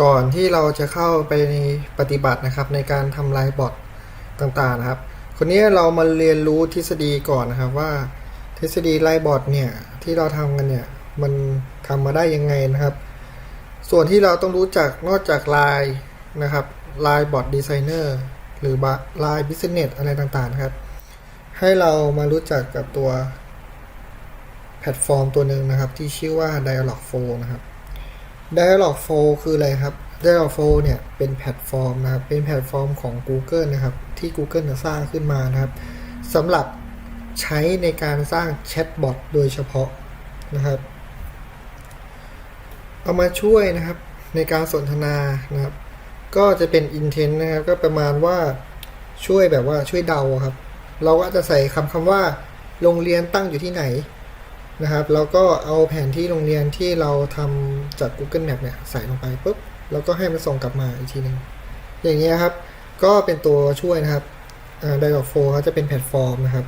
ก่อนที่เราจะเข้าไปในปฏิบัตินะครับ ในการทำลายบอทต่างๆนะครับ คนนี้เรามาเรียนรู้ทฤษฎีก่อนนะครับว่าทฤษฎีไลบอทเนี่ยที่เราทำกันเนี่ยมันทำมาได้ยังไงนะครับ ส่วนที่เราต้องรู้จักนอกจากลน์นะครับลน์บอทดีไซเนอร์หรือลน์บิสเนสอะไรต่างๆนะครับ ให้เรามารู้จักกับตัวแพลตฟอร์มตัวหนึ่งนะครับ ที่ชื่อว่า Dialogflow นะครับ Dialogflow คืออะไรครับ Dialogflow เนี่ยเป็นแพลตฟอร์มนะครับ เป็นแพลตฟอร์มของ Google นะครับ ที่ Google สร้างขึ้นมานะครับสำหรับใช้ในการสร้างแชทบอทโดยเฉพาะนะครับ เอามาช่วยนะครับในการสนทนานะครับ ก็จะเป็น intent นะครับก็ประมาณว่าช่วยแบบว่าช่วยเดาครับ เราก็จะใส่คำคำว่า โรงเรียนตั้งอยู่ที่ไหน นะครับแล้วก็เอาแผนที่โรงเรียนที่เราทำจาก Google Map เนี่ยใส่ลงไปปุ๊บแล้วก็ให้มันส่งกลับมาอีกทีหนึ่งอย่างนี้ยครับ ก็เป็นตัวช่วยนะครับไดร์โฟเขาจะเป็นแพลตฟอร์มนะครับ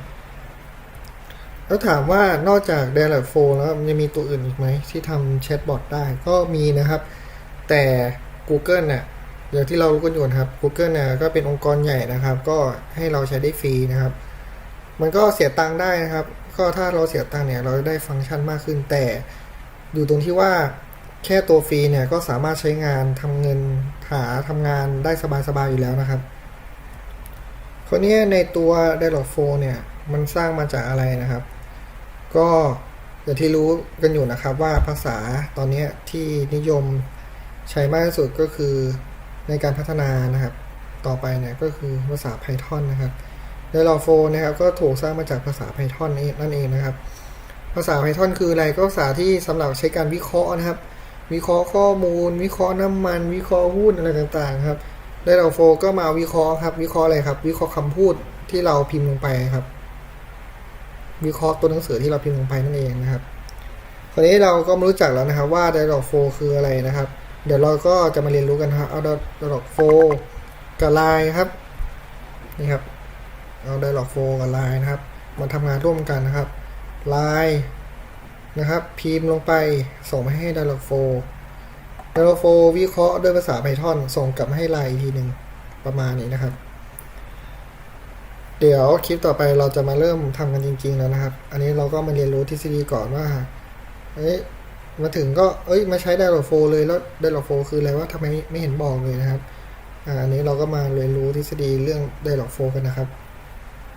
แล้วถามว่านอกจาก d i a l o g 4แล้วยังมีตัวอื่นอีกไหมที่ทำแชทบอทได้ก็มีนะครับ แต่ Google เนี่ยอย่างที่เรารู้กันอยู่นะครับ Google เนี่ยก็เป็นองค์กรใหญ่นะครับ ก็ให้เราใช้ได้ฟรีนะครับ มันก็เสียตังค์ได้นะครับ ก็ถ้าเราเสียตังค์เนี่ยเราจะได้ฟังก์ชันมากขึ้น แต่อยู่ตรงที่ว่าแค่ตัวฟรีเนี่ยก็สามารถใช้งานทำเงินหาทำงานได้สบายๆอยู่แล้วนะครับคนนี้ในตัว Dialog 4เนี่ยมันสร้างมาจากอะไรนะครับ ก็อย่างที่รู้กันอยู่นะครับว่าภาษาตอนนี้ที่นิยมใช้มากที่สุดก็คือในการพัฒนานะครับ ต่อไปเนี่ยก็คือภาษา Python นะครับ d i a l o g 4นะครับก็ถูกสร้างมาจากภาษา Python เองนั่นเองนะครับ ภาษา Python คืออะไรก็ภาษาที่สำหรับใช้การวิเคราะห์นะครับ วิเคราะห์ข้อมูล วิเคราะห์น้ำมัน วิเคราะห์หุ้นอะไรต่างๆครับ d i a l o g 4ก็มาวิเคราะห์ครับ วิเคราะห์อะไรครับ วิเคราะห์คำพูดที่เราพิมพ์ลงไปครับ วิเคราะห์ตัวหนังสือที่เราพิมพ์ลงไปนั่นเองนะครับคราวนี้เราก็มารู้จักแล้วนะครับว่า Dialog 4คืออะไรนะครับ เดี๋ยวเราก็จะมาเรียนรู้กันครับเอา Dialog 4กับ Line ครับนี่ครับ เอา Dialog 4กับ Line นะครับ มาทำงานร่วมกันนะครับ Line นะครับ พิมพ์ลงไปส่งไปให้ Dialog 4 Dialog 4วิเคราะห์ด้วยภาษา Python ส่งกลับมาให้ Line อีกทีหนึ่งประมาณนี้นะครับ เดี๋ยวคลิปต่อไปเราจะมาเริ่มทำกันจริง ๆ แล้วนะครับ อันนี้เราก็มาเรียนรู้ทฤษฎีก่อนว่าเอ้ยมาถึงก็ เอ้ย มาใช้ Dialog 4เลย แล้ว Dialog 4คืออะไรว่าทำไมไม่เห็นบอกเลยนะครับ อันนี้เราก็มาเรียนรู้ทฤษฎีเรื่อง Dialog 4กันนะครับ